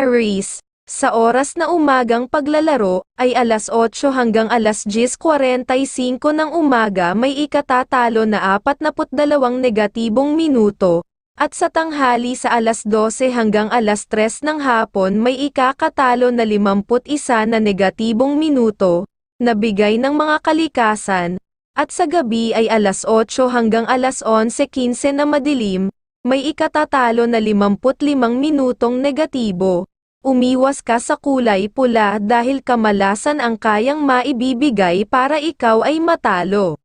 Aries, sa oras na umagang paglalaro, ay alas 8 hanggang alas 10.45 ng umaga may ikatatalo na 42 negatibong minuto, at sa tanghali sa alas 12 hanggang alas 3 ng hapon may ikakatalo na 51 na negatibong minuto, na bigay ng mga kalikasan, at sa gabi ay alas 8 hanggang alas 11.15 na madilim, may ikatatalo na 55 minutong negatibo. Umiwas ka sa kulay pula dahil kamalasan ang kayang maibibigay para ikaw ay matalo.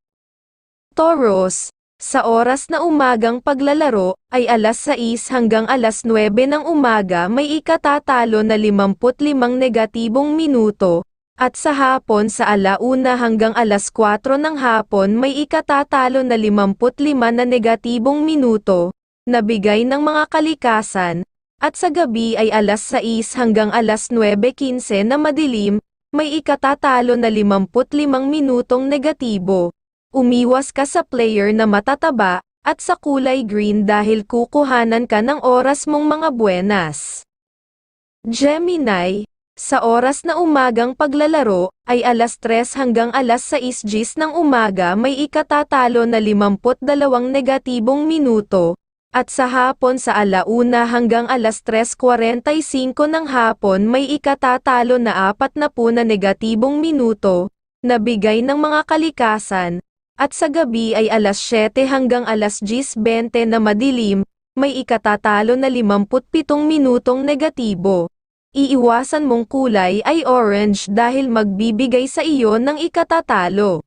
Taurus, sa oras na umagang paglalaro, ay alas 6 hanggang alas 9 ng umaga may ikatatalo na 55 negatibong minuto, at sa hapon sa alauna hanggang alas 4 ng hapon may ikatatalo na 55 na negatibong minuto, na bigay ng mga kalikasan, at sa gabi ay alas 6 hanggang alas 9.15 na madilim, may ikatatalo na 55 minutong negatibo. Umiwas ka sa player na matataba, at sa kulay green dahil kukuhanan ka ng oras mong mga buenas. Gemini, sa oras na umagang paglalaro, ay alas 3 hanggang alas 6 gis ng umaga may ikatatalo na 52 negatibong minuto, at sa hapon sa alauna hanggang alas 3.45 ng hapon may ikatatalo na 40 na negatibong minuto, na bigay ng mga kalikasan, at sa gabi ay alas 7 hanggang alas 10.20 na madilim, may ikatatalo na 57 minutong negatibo. Iiwasan mong kulay ay orange dahil magbibigay sa iyo ng ikatatalo.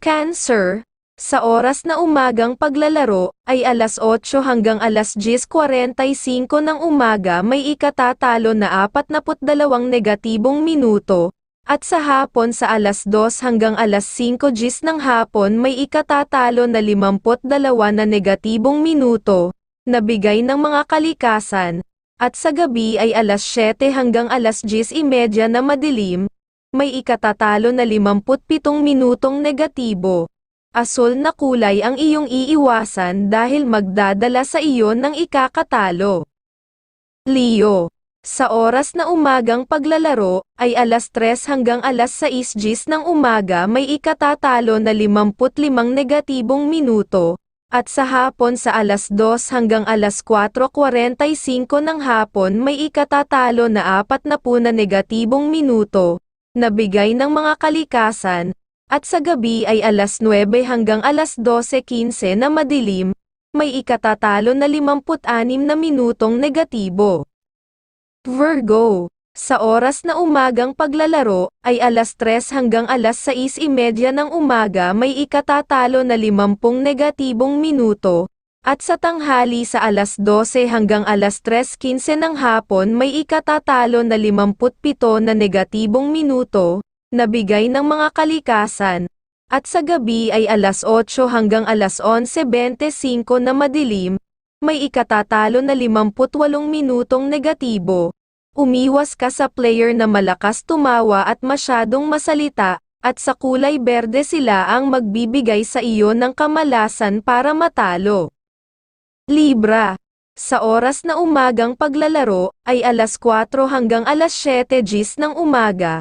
Cancer, sa oras na umagang paglalaro, ay alas 8 hanggang alas 10.45 ng umaga may ikatatalo na 42 negatibong minuto, at sa hapon sa alas 2 hanggang alas 5 gis ng hapon may ikatatalo na 52 na negatibong minuto, na bigay ng mga kalikasan, at sa gabi ay alas 7 hanggang alas 10.30 na madilim, may ikatatalo na 57 minutong negatibo. Asul na kulay ang iyong iiwasan dahil magdadala sa iyo ng ikakatalo. Leo. Sa oras na umagang paglalaro, ay alas 3 hanggang alas 6 gis ng umaga may ikatatalo na 55 negatibong minuto, at sa hapon sa alas 2 hanggang alas 4.45 ng hapon may ikatatalo na 40 na negatibong minuto, na bigay ng mga kalikasan, at sa gabi ay alas 9 hanggang alas 12.15 na madilim, may ikatatalo na 56 na minutong negatibo. Virgo, sa oras na umagang paglalaro, ay alas 3 hanggang alas 6.30 ng umaga may ikatatalo na 50 negatibong minuto, at sa tanghali sa alas 12 hanggang alas 3.15 ng hapon may ikatatalo na 57 na negatibong minuto, na bigay ng mga kalikasan, at sa gabi ay alas 8 hanggang alas 11.25 na madilim, may ikatatalo na 58 minutong negatibo. Umiwas ka sa player na malakas tumawa at masyadong masalita, at sa kulay berde sila ang magbibigay sa iyo ng kamalasan para matalo. Libra sa oras na umagang paglalaro, ay alas 4 hanggang alas 7 gis ng umaga,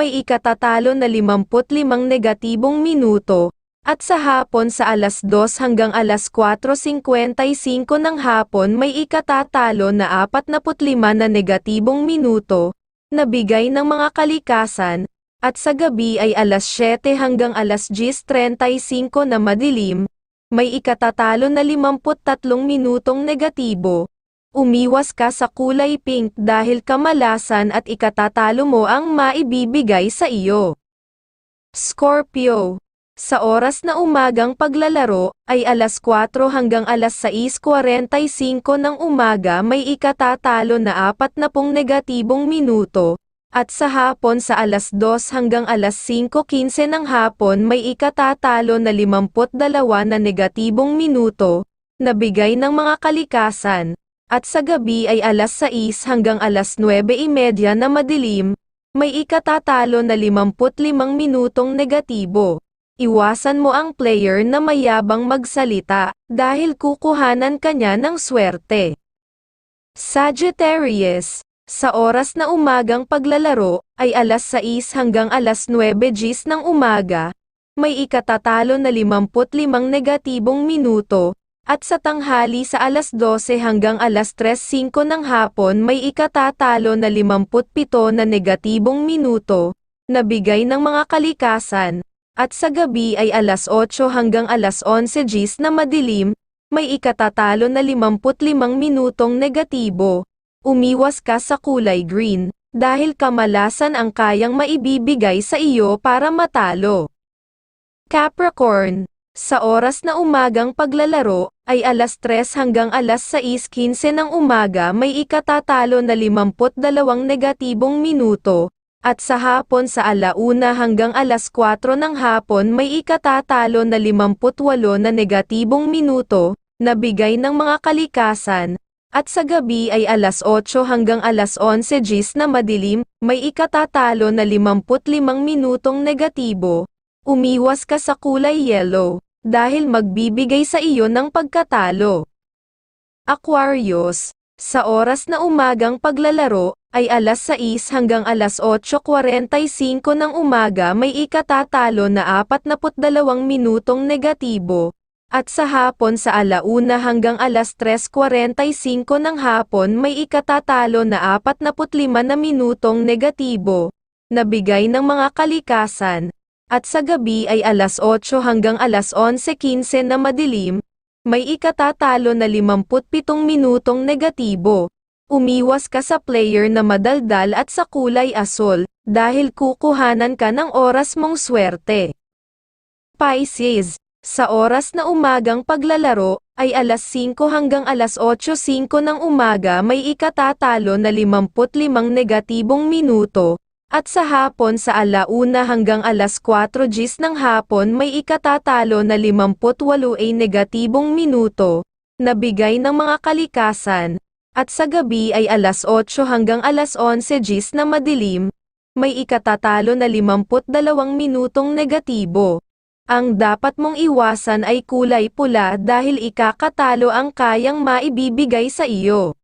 may ikatatalo na 55 negatibong minuto, at sa hapon sa alas 2 hanggang alas 4.55 ng hapon may ikatatalo na 45 na negatibong minuto, na bigay ng mga kalikasan, at sa gabi ay alas 7 hanggang alas 10.35 na madilim, may ikatatalo na 53 minutong negatibo, Umiwas ka sa kulay pink dahil kamalasan at ikatatalo mo ang maibibigay sa iyo. Scorpio. Sa oras na umagang paglalaro, ay alas 4 hanggang alas 6.45 ng umaga may ikatatalo na 40 negatibong minuto, at sa hapon sa alas 2 hanggang alas 5.15 ng hapon may ikatatalo na 52 na negatibong minuto, na bigay ng mga kalikasan, at sa gabi ay alas 6 hanggang alas 9.30 na madilim, may ikatatalo na 55 minutong negatibo. Iwasan mo ang player na mayabang magsalita, dahil kukuhanan kanya ng swerte. Sagittarius, Sa oras na umagang paglalaro, ay alas 6 hanggang alas 9 gis ng umaga, may ikatatalo na 55 negatibong minuto, at sa tanghali sa alas 12 hanggang alas 3.05 ng hapon may ikatatalo na 57 na negatibong minuto, na bigay ng mga kalikasan, at sa gabi ay alas 8 hanggang alas 11 gis na madilim, may ikatatalo na 55 minutong negatibo. Umiwas ka sa kulay green, dahil kamalasan ang kayang maibibigay sa iyo para matalo. Capricorn, sa oras na umagang paglalaro, ay alas 3 hanggang alas 6.15 ng umaga may ikatatalo na 52 negatibong minuto, at sa hapon sa alauna hanggang alas 4 ng hapon may ikatatalo na 58 na negatibong minuto, na bigay ng mga kalikasan, at sa gabi ay alas 8 hanggang alas 11 gis na madilim, may ikatatalo na 55 minutong negatibo. Umiwas ka sa kulay yellow, dahil magbibigay sa iyo ng pagkatalo. Aquarius, sa oras na umagang paglalaro, ay alas 6 hanggang alas 8.45 ng umaga may ikatatalo na 42 minutong negatibo, at sa hapon sa alauna hanggang alas 3.45 ng hapon may ikatatalo na 45 na minutong negatibo, na bigay ng mga kalikasan, at sa gabi ay alas 8 hanggang alas 11.15 na madilim, may ikatatalo na 57 minutong negatibo. Umiwas ka sa player na madaldal at sa kulay asol, dahil kukuhanan ka ng oras mong swerte. Pisces, sa oras na umagang paglalaro, ay alas 5 hanggang alas 8.05 ng umaga may ikatatalo na 55 negatibong minuto, at sa hapon sa alauna hanggang alas 4 gis ng hapon may ikatatalo na 58 ay negatibong minuto, na bigay ng mga kalikasan, at sa gabi ay alas 8 hanggang alas 11 gis na madilim, may ikatatalo na 52 minutong negatibo. Ang dapat mong iwasan ay kulay pula dahil ikakatalo ang kayang maibibigay sa iyo.